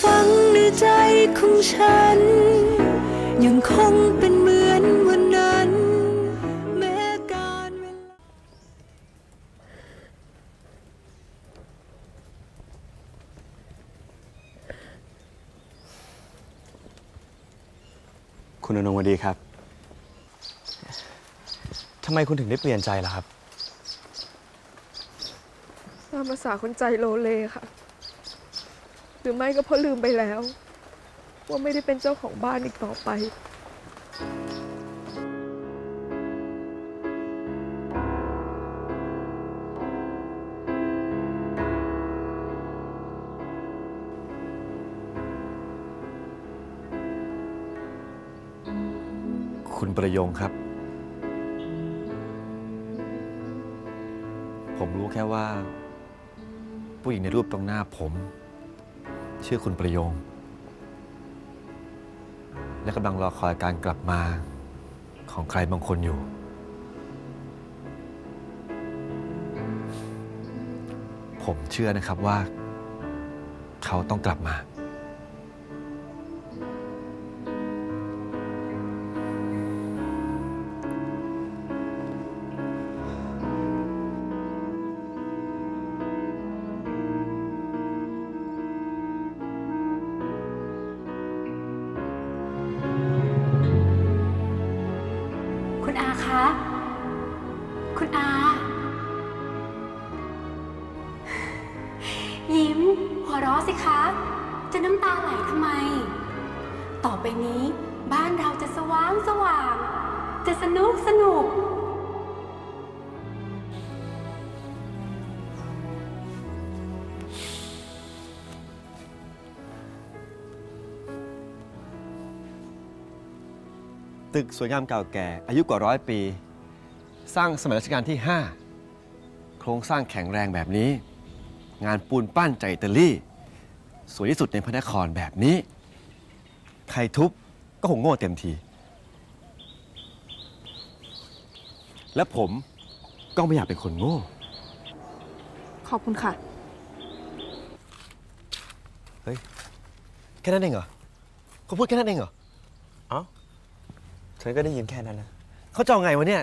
ฝังในใจของฉัน ยังคงเป็นเหมือนวันนั้น แม้การเวลา คุณอนงวดีครับ ทำไมคุณถึงได้เปลี่ยนใจล่ะครับ ตามภาษาคนใจโลเลค่ะห รือไม่ก็เพราะลืมไปแล้ว ว่าไม่ได้เป็นเจ้าของบ้านอีกต่อไปคุณประยงครับ ผมรู้แค่ว่า ผู้หญิงในรูปตรงหน้าผม ชื่อคุณประยง และกำลังรอคอยการกลับมาของใครบางคนอยู่ ผมเชื่อนะครับว่า เขาต้องกลับมา นี้ บ้านเราจะสว่างสว่าง จะสนุกสนุก ตึกสวยงามเก่าแก่ อายุกว่าร้อยปี สร้างสมัยรัชกาลที่ 5 โครงสร้างแข็งแรงแบบนี้ งานปูนปั้นจากอิตาลี สวยที่สุดในพระนครแบบนี้ ใครทุบก็คงโง่เต็มที และผมก็ไม่อยากเป็นคนโง่ ขอบคุณค่ะ เฮ้ย แค่นั้นเองเหรอเขาพูดแค่นั้นเองเหรอฉันก็ได้ยินแค่นั้นนะเขาจะเอาไงวะเนี่ย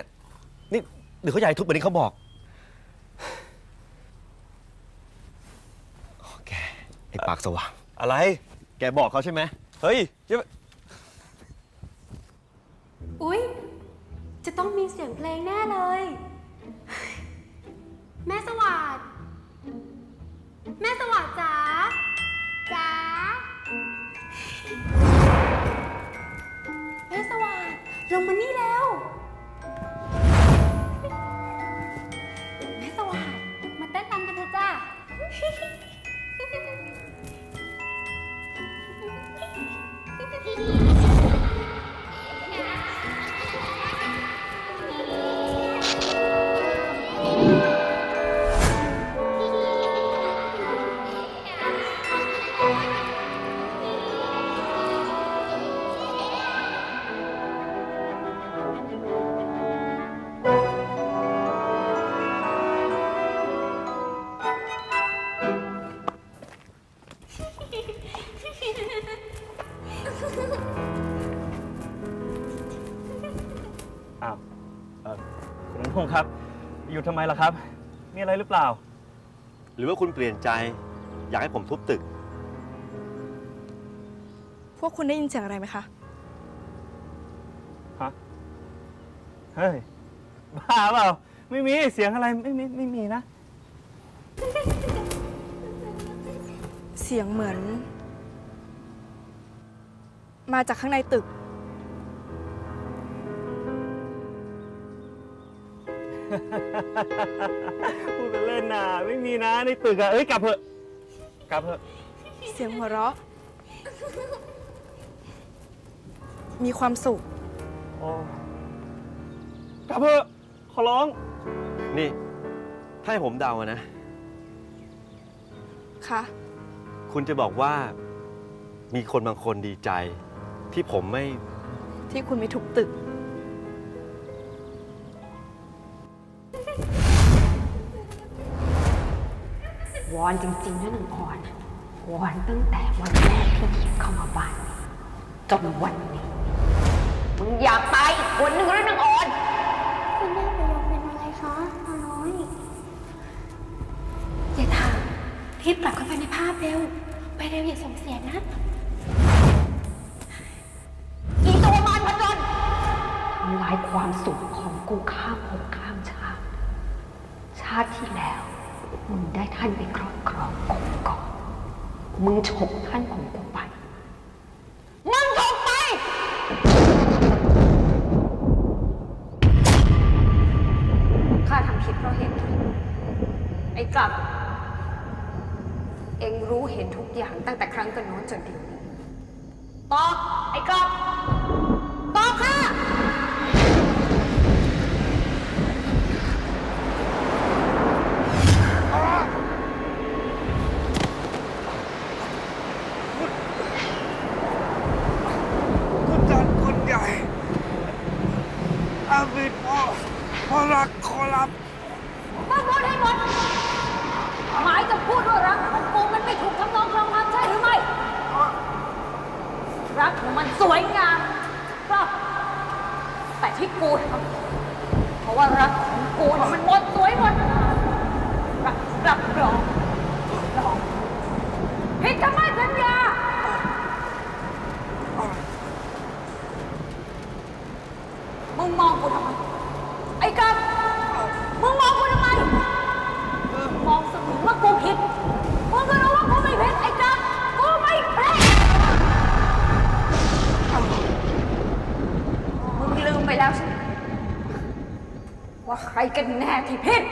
นี่หรือเขาอยากให้ทุบแบบนี้เขาบอก โอ้แกไอ้ปากสว่าง อะไร แกบอกเขาใช่ไหม เฮ้ยอย่าอุ๊ย จะต้องมีเสียงเพลงแน่เลย แม่สวัสดแม่สวัสดจ๋าจ๋าแม่สวัสดลงมานี่แล้ว แม่สวัสดมาเต้นตามกันเถอะจ้า ทำไมล่ะครับ มีอะไรหรือเปล่า หรือว่าคุณเปลี่ยนใจ อยากให้ผมทุบตึก พวกคุณได้ยินเสียงอะไรไหมคะ ฮะ เฮ้ย บ้าเปล่า ไม่มี เสียงอะไรไม่มีไม่มีนะ เสียงเหมือน มาจากข้างในตึก พูดเป็นเล่นนะไม่มีนะในตึกอะเอ้ยกลับเถอะกลับเถอะเสียงหัวเราะ มีความสุข โอ้กลับเถอะขอร้อง นี่ ถ้าให้ผมเดาอะนะ ค่ะ คุณจะบอกว่า มีคนบางคนดีใจ ที่ผมไม่ ที่คุณไม่ถูกตึก วอนจริงๆนะหนึ่งอ่อนวันตั้งแต่วันแรกที่หยิบเข้ามาบ้านนี้จนวันนี้มึงอยากตายอีกคนหนึ่งหรือนางอ่อนคุณแม่ไปยอมเป็นอะไรคะอาน้อยอย่าถามรีบกลับเข้าไปในภาพเร็ว ไปเร็วอย่าส่งเสียงนะอีตัวมารพจนทำลายความสุขของกูข้ามภพข้ามชาติ ชาติที่แล้ว มึงได้ท่านไปครอบครองกบก่อนมึงฉกท่านของกูไป มึงฉกไป ข้าทำผิดเพราะเหตุผลไอ้กลับ เองรู้เห็นทุกอย่างตั้งแต่ครั้งกันโน้นจนเดี๋ยวนี้ตอไอ้กลับตอบค่ะ คุณจันคนใหญ่ อาวิดพ่อพ่อรักขอรับ มาพูดให้หมด หมายจะพูดว่ารักของกูมันไม่ถูกทำนองครองธรรมใช่หรือไม่ รักของมันสวยงามก็ แต่ที่กูทำเพราะว่ารักของกูมันหมดสวยหมดรักรับรองรองผิดคำมั่นสัญญา มึงมองกูทำไม ไอ้กับ มึงมองกูทำไม มองเสมือนว่ากูผิด มึงก็รู้ว่ากูไม่ผิดไอ้กับ กูไม่ผิดมึงลืมไปแล้วใช่ไหมว่า ใครกันแน่ที่ผิด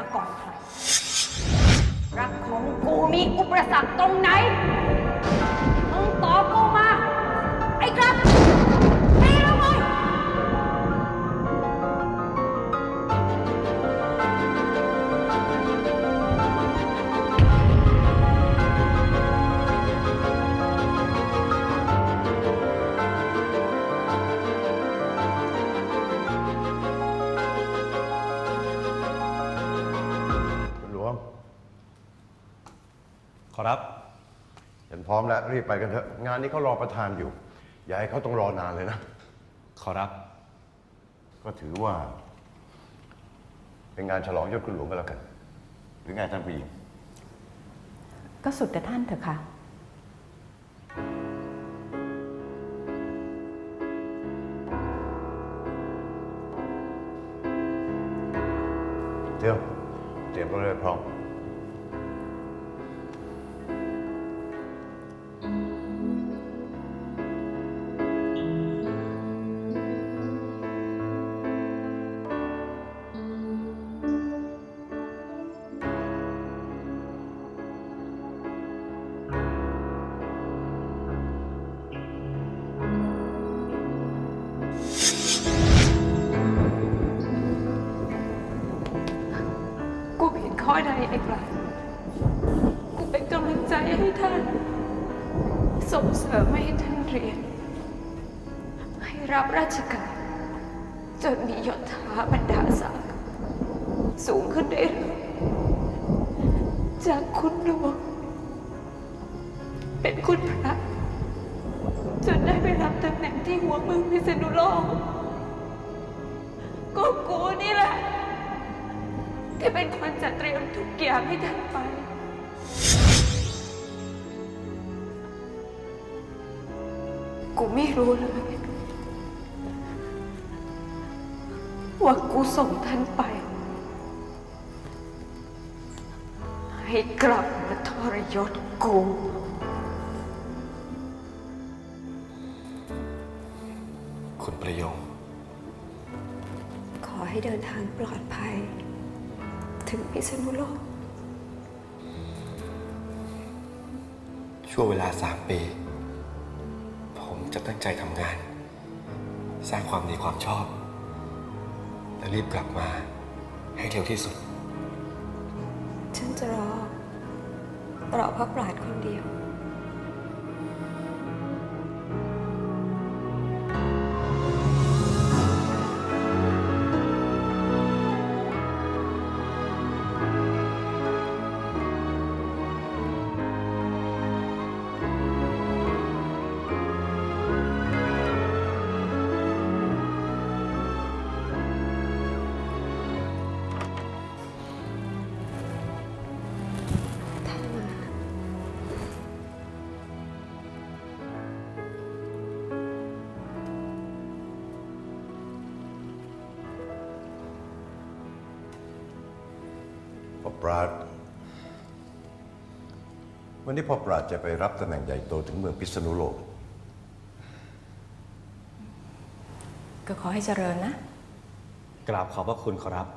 มาก่อน ร้อมแล้วรีบไปกันเถอะ งานนี้เขารอประธานอยู่ อย่าให้เขาต้องรอนานเลยนะ ขอรับ ก็ถือว่า เป็นงานฉลองยศคุณหลวงก็แล้วกัน หรือไงท่านผู้หญิง ก็สุดแต่ท่านเถอะค่ะ เดี๋ยวเตรียมรถเลยพร้อม จากคุณหลวง เป็นคุณพระ จนได้ไปรับตำแหน่งที่หัวเมืองพิษณุโลกก็กูนี่แหละ ที่เป็นคนจัดเตรียมทุกอย่างให้ท่านไป กูไม่รู้เลยว่ากูส่งท่านไป ให้กลับมาทรยศกู คุณประโยง ขอให้เดินทางปลอดภัย ถึงพิษณุโลก ช่วงเวลาสามปี ผมจะตั้งใจทำงาน สร้างความดีความชอบ และรีบกลับมาให้เร็วที่สุดฉัน จะรอ รอพระปราดคนเดียว ปราด วันนี้พ่อปราดจะไปรับตำแหน่งใหญ่โตถึงเมืองพิษณุโลก ก็ขอให้เจริญนะ กราบขอบพระคุณขอรับ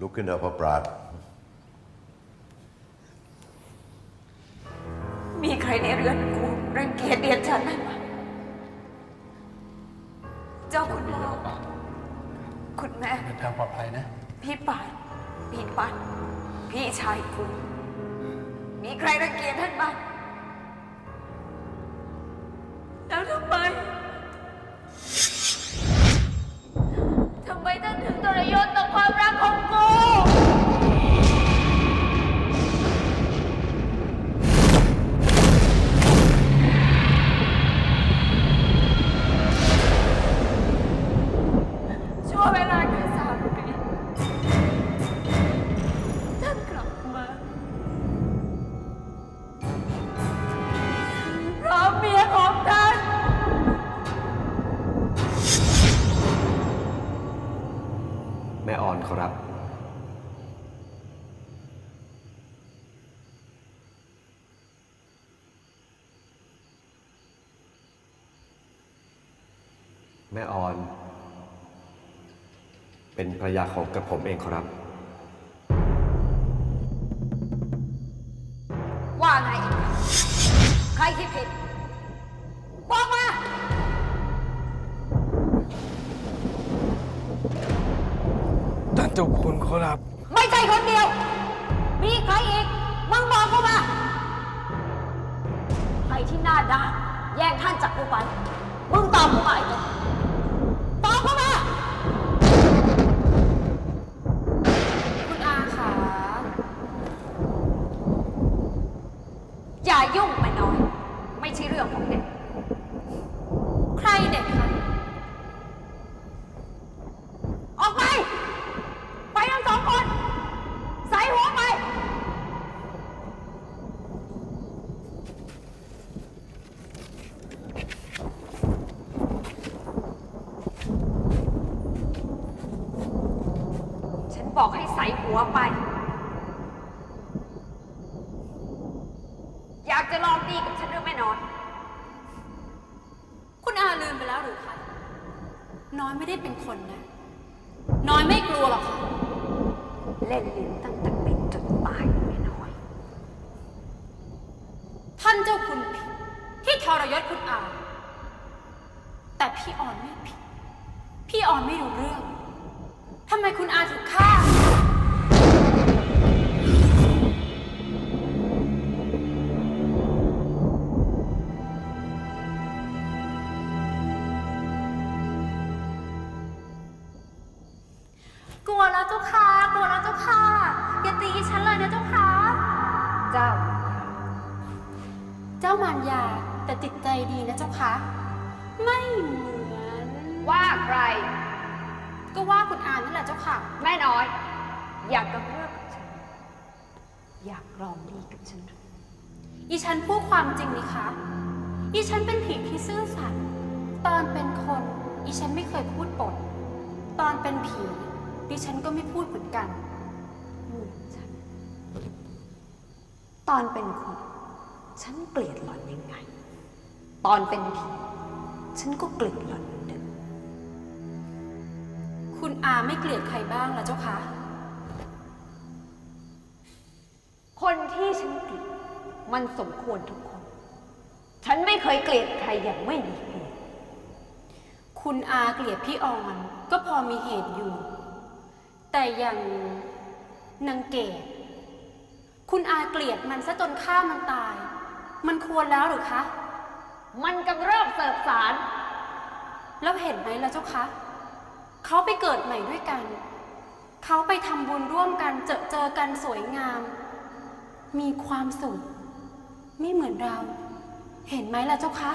ลุกขึ้นเถอะพ่อปราด มีใครในเรือนกูรังเกียจเดียนฉันไหมวะเจ้าคุณพ่อ คุณแม่ เดินทางปลอดภัยนะ พี่ปานพี่ปันพี่ชายกูมีใครรังเกียจท่านบ้าง แม่อรับแม่ออน เป็นภรรยาของกระผมเองครับ ไม่ใช่คนเดียว มีใครอีก มึงบอกกูมา ใครที่หน้าด่านแย่งท่านจากกูไป มึงตอบกูมาไอ้ตัวตอบกูมา คุณอาค่ะอย่ายุ่งไปน้อย ไม่ใช่เรื่องของเด็ก ใครเด็กคะ ออกไป ไปทั้งสองคน ใส่หัวไป ฉัน บอกให้ใส่หัวไป อยากจะลองดีกับฉันหรือไม่นอนคุณอาลืมไปแล้วหรือคะ น้อยไม่ได้เป็นคนนะ น้อยไม่กลัวหรอกค่ะ เล่นลิ้นตั้งแต่เป็นจนตายไม่น้อย ท่านเจ้าคุณผิดที่ทรยศคุณอา แต่พี่ออนไม่ผิด พี่ออนไม่รู้เรื่อง ทำไมคุณอาถึงฆ่า กลัวแล้วเจ้าค่ะ กลัวแล้วเจ้าค่ะ อย่าตีฉันเลยนะเจ้าค่ะ เจ้า เจ้ามารยาแต่จิตใจดีนะเจ้าคะไม่เหมือน ว่าใคร ก็ว่าคุณอานั่นแหละเจ้าค่ะ แม่น้อย อยากกระเพื่อกับฉัน อยากลองดีกับฉันหรืออีฉันพูดความจริงนี่คะอีฉันเป็นผีที่ซื่อสัตย์ตอนเป็นคนอีฉันไม่เคยพูดปด ตอนเป็นผีดิฉันก็ไม่พูดเหมือนกันเหมือนฉัน ตอนเป็นคน ฉันเกลียดหล่อนยังไง ตอนเป็นผี ฉันก็เกลียดหล่อนเหมือนเดิม คุณอาไม่เกลียดใครบ้างล่ะเจ้าคะ คนที่ฉันเกลียดมันสมควรทุกคน ฉันไม่เคยเกลียดใครอย่างไม่มีเหตุ คุณอาเกลียดพี่ออนก็พอมีเหตุอยู่ แต่อย่างนางเกดคุณอาเกลียดมันซะจนฆ่ามันตาย มันควรแล้วหรือคะ มันกำเริบเสิร์ฟสาร แล้วเห็นไหมล่ะเจ้าคะ เขาไปเกิดใหม่ด้วยกัน เขาไปทำบุญร่วมกันเจอเจอกันสวยงาม มีความสุข ไม่เหมือนเรา เห็นไหมล่ะเจ้าคะ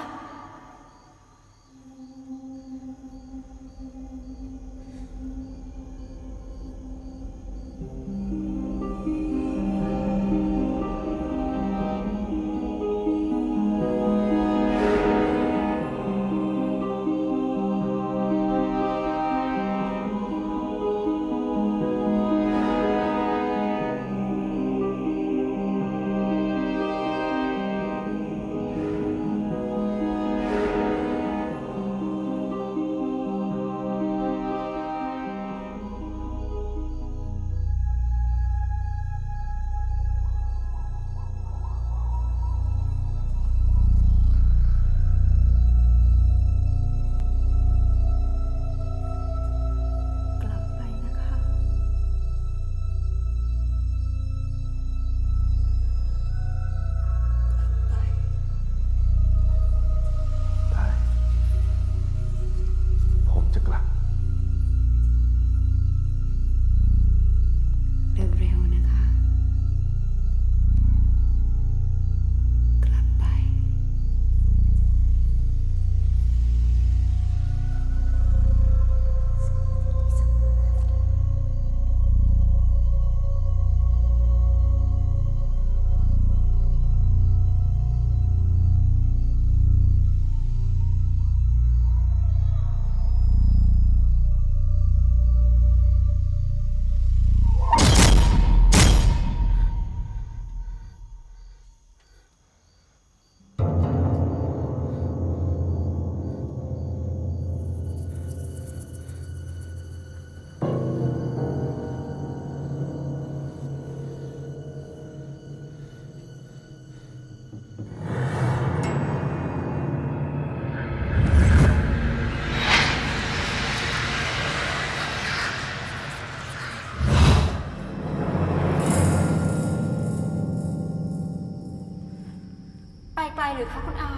หรือคะคุณอา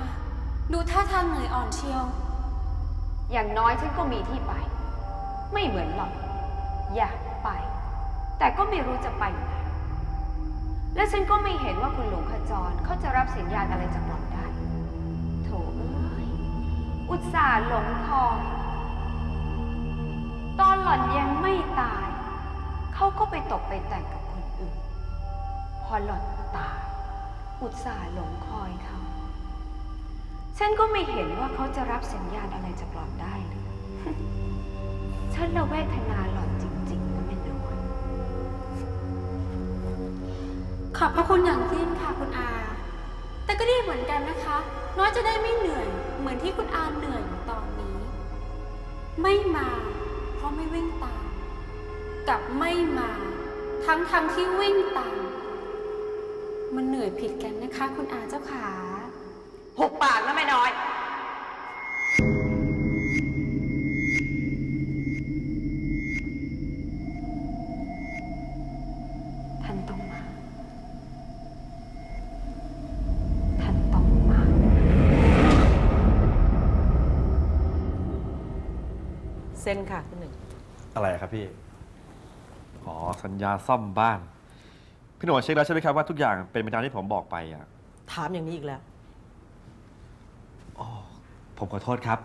ดูท่าทางเหนื่อยอ่อนเชียว อย่างน้อยฉันก็มีที่ไป ไม่เหมือนหรอก อยากไป แต่ก็ไม่รู้จะไปไหนและฉันก็ไม่เห็นว่าคุณหลวงขจรเขาจะรับสัญญาณอะไรจากหล่อนได้ โถเอ้ย อุตส่าห์หลงคอยตอนหล่อนยังไม่ตาย เขาก็ไปตกไปแต่งกับคนอื่น พอหล่อนตาย อุตส่าห์หลงคอยเขา ฉันก็ไม่เห็นว่าเขาจะรับสัญญาณอะไรจากหล่อนได้เลยฉันละเวกทนาหล่อนจริงๆนะแม่นวลขอบพระคุณอย่างยิ่งค่ะคุณอา แต่ก็ดีเหมือนกันนะคะ น้อยจะได้ไม่เหนื่อยเหมือนที่คุณอาเหนื่อยอยู่ตอนนี้ ไม่มา เพราะไม่วิ่งตามกับไม่มา ทั้งทั้งที่วิ่งตาม มันเหนื่อยผิดกันนะคะ คุณอาเจ้าขา หุบปากนะแม่น้อย ท่านต้องมา ท่านต้องมา เซ็นค่ะคุณหนึ่ง อะไรครับพี่อ๋อสัญญาซ่อมบ้าน พี่หนวดเช็คแล้วใช่ไหมครับว่าทุกอย่างเป็นไปตามที่ผมบอกไปอะ ถามอย่างนี้อีกแล้ว ผมขอโทษครับ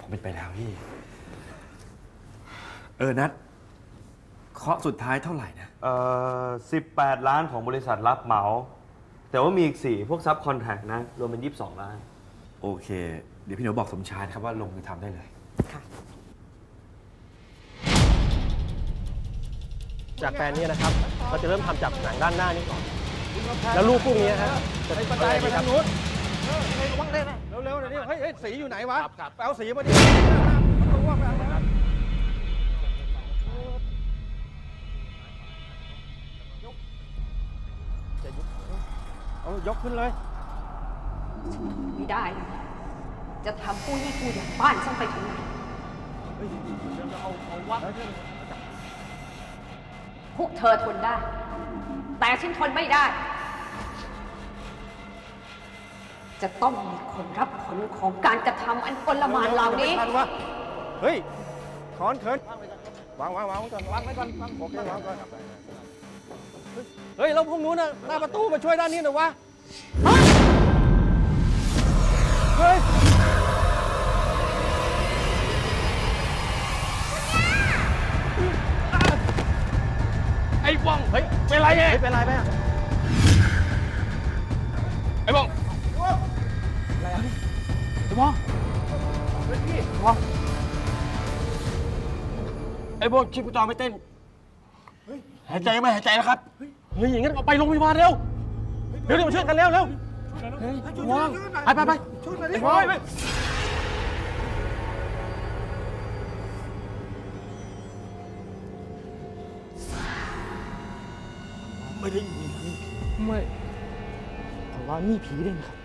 ผมเป็นไปแล้วพี่ เออนัดเคาะสุดท้ายเท่าไหร่นะ เอ่อ18 ล้านของบริษัทรับเหมา แต่ว่ามีอีก 4 พวกซับคอนแทคนะ รวมเป็น 22 ล้าน โอเค เดี๋ยวพี่หนูบอกสมชายนะครับว่าลงมือทำได้เลย ค่ะ จากแปลนนี้นะครับ เราจะเริ่มทำจากหนังด้านหน้านี้ก่อน แล้วลูกพวกนี้ฮะจะไปบันไดไปทางนู้น เร็วๆเดี๋ยวนี้เฮ้ยสีอยู่ไหนวะไปเอาสีมาดิเอายกขึ้นเลย ไม่ได้นะจะทำผู้ยี่ผู้อย่างบ้านฉันไปถึงไหนเฮ้ยเดี๋ยวจะเอาเอาวัดแล้วใช่ไหมพวกเธอทนได้ แต่ฉันทนไม่ได้ จะต้องมีคนรับผลของการกระทำอันกลมานเหล่านี้ไม่ทันวะเฮ้ยถอนเขินวางวางวางไว้ก่อนวางไว้ก่อนโอเควางก่อนเฮ้ยแล้วพวกนู้นน่ะหน้าประตูมาช่วยด้านนี้หน่อยวะเฮ้ยไอ้บ้องเฮ้ยเป็นไรเนี่ยเฮ้ยเป็นไรไหมอะ ฮ้ยพี่ไอ้บ้องชีพจรไม่เต้นหายใจไม่หายใจนะครับเฮ้ยอย่างงั้นเอาไปโรงพยาบาลเร็วเร็วเร็วมาช่วยกันเร็วเร็วเฮ้ยบ้องไปไปไปช่วยหน่อยดิไอ้บ้องไม่ได้ยินไม่ผมว่านี่ผีเล่นครับ